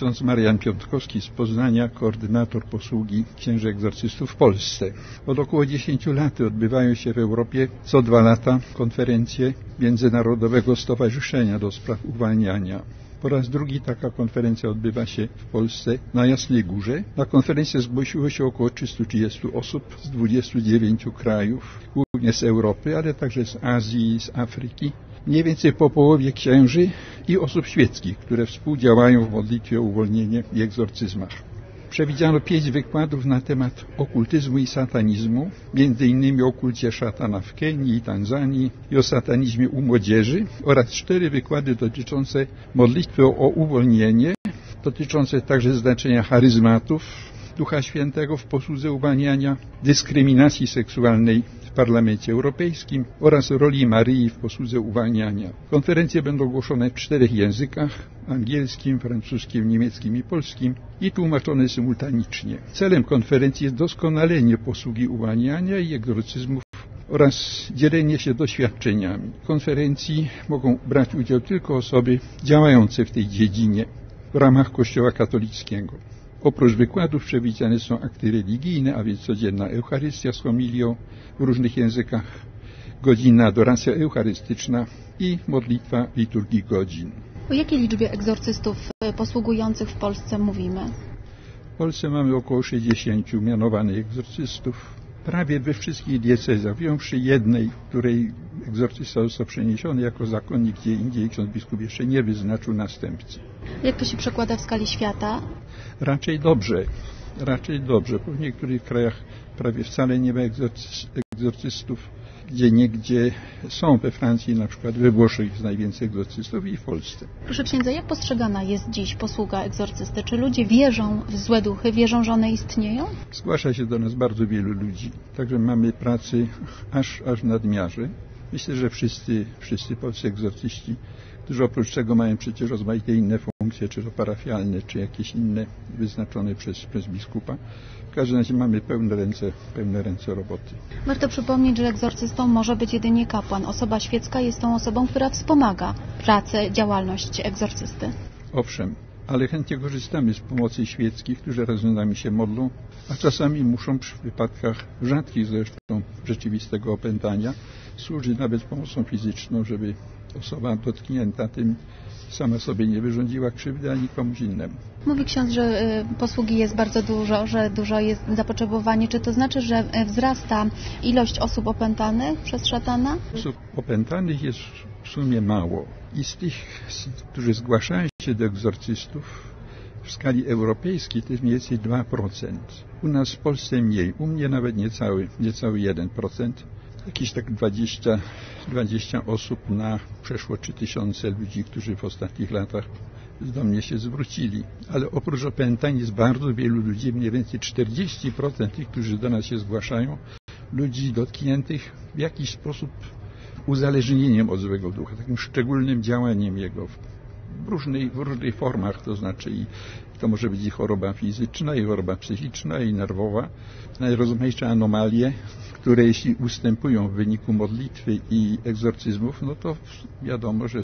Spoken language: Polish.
Ksiądz Marian Piątkowski z Poznania, koordynator posługi księży egzorcystów w Polsce. Od około 10 lat odbywają się w Europie co dwa lata konferencje Międzynarodowego Stowarzyszenia do Spraw Uwalniania. Po raz drugi taka konferencja odbywa się w Polsce na Jasnej Górze. Na konferencję zgłosiło się około 330 osób z 29 krajów, głównie z Europy, ale także z Azji i z Afryki mniej więcej po połowie księży i osób świeckich, które współdziałają w modlitwie o uwolnienie i egzorcyzmach. Przewidziano pięć wykładów na temat okultyzmu i satanizmu, innymi o kulcie szatana w Kenii i Tanzanii i o satanizmie u młodzieży oraz cztery wykłady dotyczące modlitwy o uwolnienie, dotyczące także znaczenia charyzmatów Ducha Świętego w posłudze uwalniania, dyskryminacji seksualnej Parlamencie Europejskim oraz roli Maryi w posłudze uwalniania. Konferencje będą głoszone w czterech językach angielskim, francuskim, niemieckim i polskim i tłumaczone symultanicznie. Celem konferencji jest doskonalenie posługi uwalniania i egzorcyzmów oraz dzielenie się doświadczeniami. W konferencji mogą brać udział tylko osoby działające w tej dziedzinie w ramach Kościoła katolickiego. Oprócz wykładów przewidziane są akty religijne, a więc codzienna Eucharystia z homilią w różnych językach, godzinna adoracja eucharystyczna i modlitwa liturgii godzin. O jakiej liczbie egzorcystów posługujących w Polsce mówimy? W Polsce mamy około 60 mianowanych egzorcystów. Prawie we wszystkich diecezjach, wyjąwszy jednej, której egzorcysta został przeniesiony jako zakonnik gdzie indziej, ksiądz biskup jeszcze nie wyznaczył następcy. Jak to się przekłada w skali świata? Raczej dobrze. Raczej dobrze. W niektórych krajach prawie wcale nie ma egzorcystów, gdzie niegdzie są we Francji, na przykład we Włoszech jest najwięcej egzorcystów i w Polsce. Proszę księdza, jak postrzegana jest dziś posługa egzorcysty? Czy ludzie wierzą w złe duchy, wierzą, że one istnieją? Zgłasza się do nas bardzo wielu ludzi, także mamy pracy aż, aż w nadmiarze. Myślę, że wszyscy, wszyscy polscy egzorcyści, którzy oprócz tego mają przecież rozmaite inne funkcje, czy to parafialne, czy jakieś inne wyznaczone przez, przez biskupa. W każdym razie mamy pełne ręce, pełne ręce roboty. Warto przypomnieć, że egzorcystą może być jedynie kapłan. Osoba świecka jest tą osobą, która wspomaga pracę, działalność egzorcysty. Owszem, ale chętnie korzystamy z pomocy świeckich, którzy razem z nami się modlą, a czasami muszą przy wypadkach rzadkich zresztą rzeczywistego opętania służyć nawet pomocą fizyczną, żeby osoba dotknięta tym sama sobie nie wyrządziła krzywdy ani komuś innemu. Mówi ksiądz, że posługi jest bardzo dużo, że dużo jest zapotrzebowanie. Czy to znaczy, że wzrasta ilość osób opętanych przez szatana? Osób opętanych jest w sumie mało. I z tych, którzy zgłaszają się do egzorcystów w skali europejskiej to jest mniej więcej 2%. U nas w Polsce mniej, u mnie nawet niecały, niecały 1%. Jakieś tak 20, 20 osób na przeszło 3000 ludzi, którzy w ostatnich latach do mnie się zwrócili. Ale oprócz opętań jest bardzo wielu ludzi, mniej więcej 40% tych, którzy do nas się zgłaszają, ludzi dotkniętych w jakiś sposób uzależnieniem od złego ducha, takim szczególnym działaniem jego w, w różnych formach, to znaczy i to może być i choroba fizyczna, i choroba psychiczna, i nerwowa, najrozmaitsze anomalie, które jeśli ustępują w wyniku modlitwy i egzorcyzmów, no to wiadomo, że